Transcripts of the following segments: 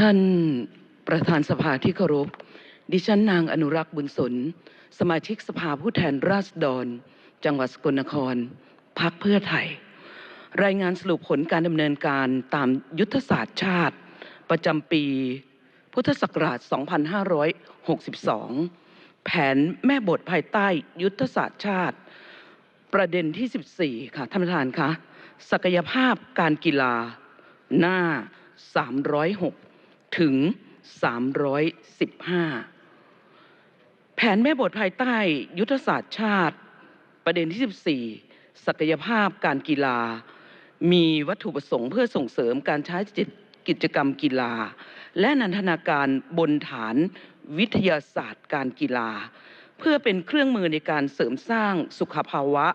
ท่านประธานสภาที่เคารพ ดิฉันนางอนุรักษ์บุญสน สมาชิกสภาผู้แทนราษฎร จังหวัดสกลนคร พักเพื่อไทย รายงานสรุปผลการดำเนินการตามยุทธศาสตร์ชาติ ประจำปี พุทธศักราช 2562 แผนแม่บทภายใต้ยุทธศาสตร์ชาติ ประเด็นที่ 14 ค่ะ ท่านประธานคะ ศักยภาพการกีฬาหน้า 306 ถึง 315 แผนแม่บทภายใต้ยุทธศาสตร์ชาติ ประเด็นที่ 14 ศักยภาพการกีฬา มีวัตถุประสงค์เพื่อส่งเสริมการใช้กิจกรรมกีฬา และนันทนาการบนฐานวิทยาศาสตร์การกีฬา เพื่อเป็นเครื่องมือในการเสริมสร้างสุขภาวะ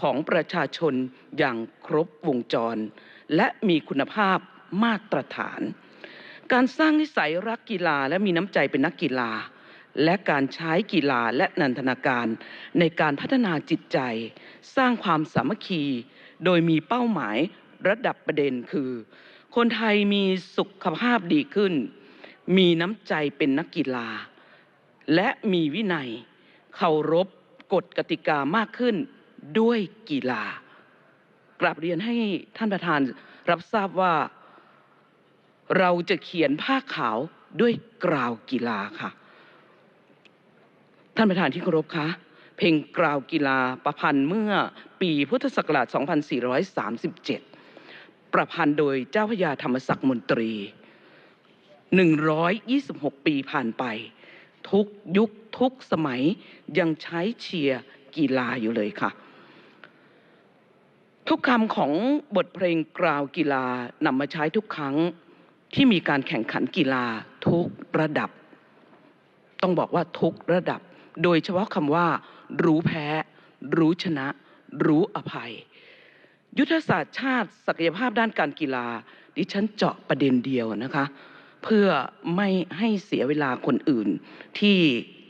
ของประชาชนอย่างครบวงจร และมีคุณภาพมาตรฐาน การสร้างนิสัยรักกีฬาและมีน้ำใจเป็นนักกีฬา และการใช้กีฬาและนันทนาการ ในการพัฒนาจิตใจ สร้างความสามัคคี โดยมีเป้าหมายระดับประเด็นคือ คนไทยมีสุขภาพดีขึ้น มีน้ำใจเป็นนักกีฬา และมีวินัยเคารพกฎกติกามากขึ้นด้วยกีฬากราบเรียนให้ท่านประธานรับทราบว่า เราจะเขียนผ้าขาวด้วยกราวกีฬาค่ะ ท่านประธานที่เคารพคะเพลงกราวกีฬาประพันธ์เมื่อปีพุทธศักราช 2437 ประพันธ์โดยเจ้าพยาธรรมศักดิ์มนตรี 126 ปีผ่านไป ทุกยุคทุกสมัยยังใช้เชียร์กีฬาอยู่เลยค่ะ ทุกคำของบทเพลงกราวกีฬานำมาใช้ทุกครั้ง ที่มีการแข่งขันกีฬาทุกระดับ ต้องบอกว่าทุกระดับ โดยเฉพาะคำว่า รู้แพ้ รู้ชนะ รู้อภัย ยุทธศาสตร์ชาติศักยภาพด้านการกีฬา ดิฉันเจาะประเด็นเดียวนะคะ เพื่อไม่ให้เสียเวลาคนอื่น ที่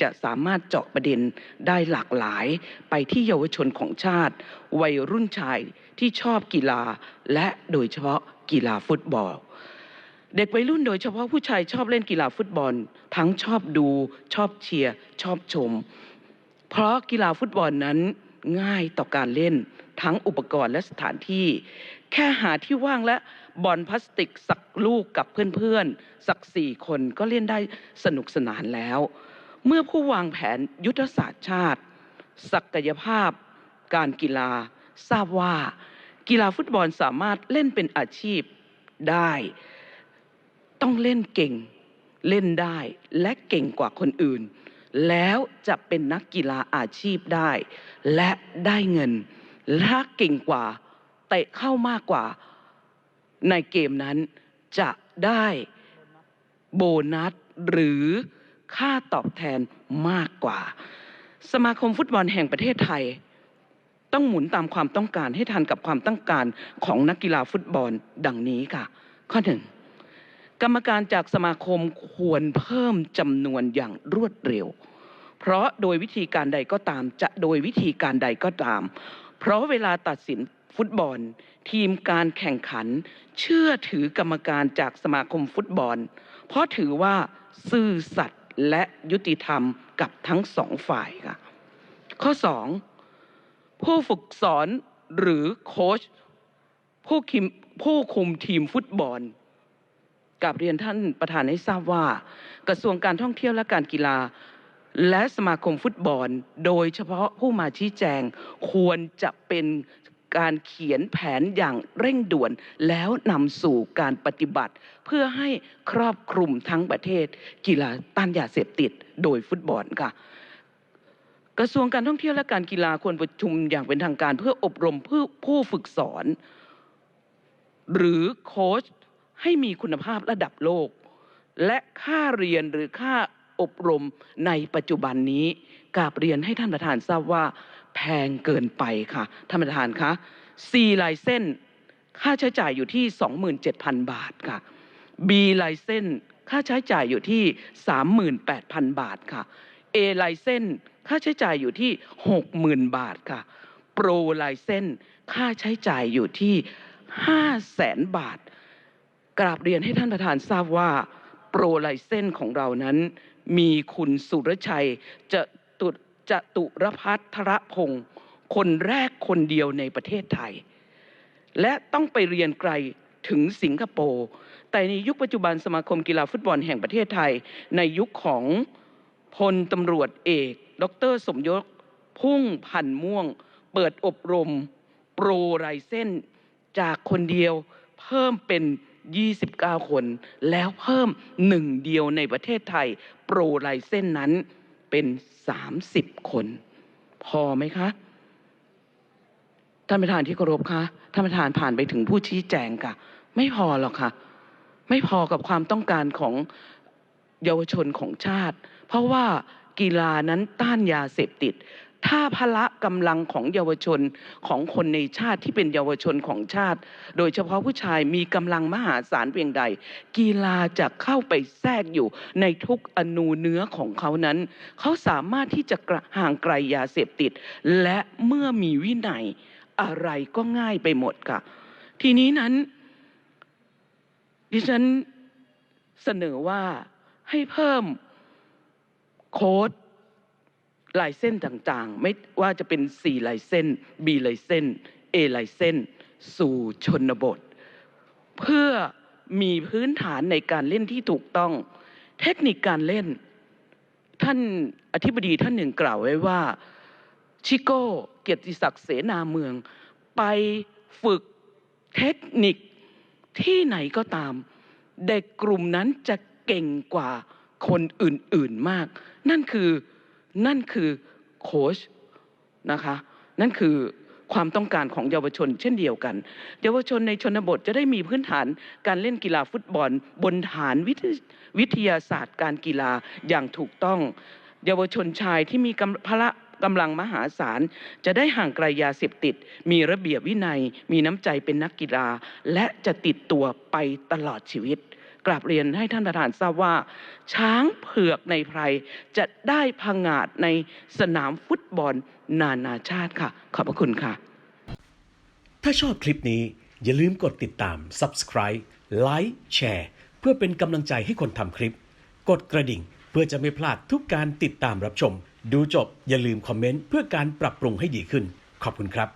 จะสามารถเจาะประเด็นได้หลากหลาย ไปที่เยาวชนของชาติ วัยรุ่นชายที่ชอบกีฬา และโดยเฉพาะกีฬาฟุตบอล เด็กวัยรุ่นโดยเฉพาะผู้ชายชอบเล่นกีฬาฟุตบอล ทั้งชอบดู ชอบเชียร์ ชอบชม เพราะกีฬาฟุตบอลนั้นง่ายต่อการเล่น ทั้งอุปกรณ์และสถานที่ แค่หาที่ว่างและบอลพลาสติกสักลูกกับเพื่อนๆ สักสี่คนก็เล่นได้สนุกสนานแล้ว เมื่อผู้วางแผนยุทธศาสตร์ชาติ ศักยภาพ การกีฬา ทราบว่า กีฬาฟุตบอลสามารถเล่นเป็นอาชีพได้ ต้องเล่นเก่ง เล่นได้และเก่งกว่าคนอื่น แล้วจะเป็นนักกีฬาอาชีพได้ และได้เงินและเก่งกว่าเตะเข้ามากกว่า ในเกมนั้นจะได้โบนัสหรือค่าตอบแทนมากกว่า สมาคมฟุตบอลแห่งประเทศไทย ต้องหมุนตามความต้องการให้ทันกับความต้องการของนักกีฬาฟุตบอลดังนี้ค่ะ ข้อหนึ่ง กรรมการจากสมาคมควรเพิ่มจำนวนอย่างรวดเร็ว เพราะโดยวิธีการใดก็ตามจะโดยวิธีการใดก็ตาม เพราะเวลาตัดสินฟุตบอล ทีมการแข่งขัน เชื่อถือกรรมการจากสมาคมฟุตบอล เพราะถือว่าซื่อสัตย์และยุติธรรมกับทั้งสองฝ่ายค่ะข้อ 2 ผู้ฝึกสอนหรือโค้ชผู้คิมผู้คุมทีมฟุตบอล กับเรียนท่านประธานให้ทราบว่า กระทรวงการท่องเที่ยวและการกีฬา และสมาคมฟุตบอล โดยเฉพาะผู้มาชี้แจง ควรจะเป็นการเขียนแผนอย่างเร่งด่วนแล้วนำสู่การปฏิบัติ เพื่อให้ครอบคลุมทั้งประเทศ กีฬาต้านยาเสพติดโดยฟุตบอลค่ะกระทรวงการท่องเที่ยวและการกีฬาควรประชุมอย่างเป็นทางการเพื่ออบรมผู้ผู้ฝึกสอน หรือโค้ช ให้มีคุณภาพระดับโลก และค่าเรียนหรือค่าอบรมในปัจจุบันนี้กาบเรียนให้ท่านประธานทราบว่าแพงเกินไปค่ะ ท่านประธานคะซีลายเส้น ค่าใช้จ่ายอยู่ที่ 27,000 บาทค่ะบีลายเส้น ค่าใช้จ่ายอยู่ที่ 38,000 บาทค่ะเอลายเส้น ค่าใช้จ่ายอยู่ที่ 60,000 บาทค่ะโปรลายเส้น ค่าใช้จ่ายอยู่ที่ 5 0 0แสนบาท กราบเรียนให้ท่านประธานทราบว่า โปรไลเซนของเรานั้น มีคุณสุรชัยจะตุจะตุรพัฒรพงศ์คนแรกคนเดียวในประเทศไทย และต้องไปเรียนไกลถึงสิงคโปร์แต่ในยุคปัจจุบันสมาคมกีฬาฟุตบอลแห่งประเทศไทย ในยุคของพลตำรวจเอก ดร สมยศพุ่งพันม่วง เปิดอบรม โปรไรเส้นจากคนเดียวเพิ่มเป็น 29 คน แล้วเพิ่มหนึ่งเดียวในประเทศไทย โปรไลเส้นนั้นเป็น 30 คน พอไหมคะ ท่านประธานที่เคารพคะท่านประธานผ่านไปถึงผู้ชี้แจงค่ะ ไม่พอหรอกค่ะ ไม่พอกับความต้องการของเยาวชนของชาติ เพราะว่ากีฬานั้นต้านยาเสพติด ถ้าพละกำลังของเยาวชนของคนในชาติที่เป็นเยาวชนของชาติ โดยเฉพาะผู้ชายมีกำลังมหาศาลเพียงใด กีฬาจะเข้าไปแทรกอยู่ในทุกอนูเนื้อของเขานั้น เขาสามารถที่จะห่างไกลยาเสพติด และเมื่อมีวินัยอะไรก็ง่ายไปหมดค่ะ ทีนี้นั้น ดิฉันเสนอว่าให้เพิ่มโค้ด ลายเส้นต่างๆ ไม่ว่าจะเป็น C ลายเส้น B ลายเส้น A ลายเส้น สู่ชนบท เพื่อมีพื้นฐานในการเล่นที่ถูกต้อง เทคนิคการเล่น ท่านอธิบดีท่านหนึ่งกล่าวไว้ว่า ชิโก้เกียรติศักดิ์เสนาเมือง ไปฝึกเทคนิคที่ไหนก็ตาม เด็กกลุ่มนั้นจะเก่งกว่าคนอื่นๆมาก นั่นคือ นั่นคือโค้ชนะคะนั่นคือความต้องการของเยาวชนเช่นเดียวกัน เยาวชนในชนบทจะได้มีพื้นฐานการเล่นกีฬาฟุตบอล บนฐานวิทยวิทยาศาสตร์การกีฬาอย่างถูกต้อง เยาวชนชายที่มีพละกำลังมหาศาล จะได้ห่างไกลยาเสพติด มีระเบียบวินัย มีน้ำใจเป็นนักกีฬา และจะติดตัวไปตลอดชีวิต กราบเรียนให้ท่านประธานทราบว่า ช้างเผือกในไพรจะได้พังงาดในสนามฟุตบอลนานาชาติค่ะ ขอบพระคุณค่ะ ถ้าชอบคลิปนี้อย่าลืมกดติดตาม subscribe like แชร์เพื่อเป็นกำลังใจให้คนทำคลิป กดกระดิ่งเพื่อจะไม่พลาดทุกการติดตามรับชม ดูจบอย่าลืมคอมเมนต์เพื่อการปรับปรุงให้ดีขึ้น ขอบคุณครับ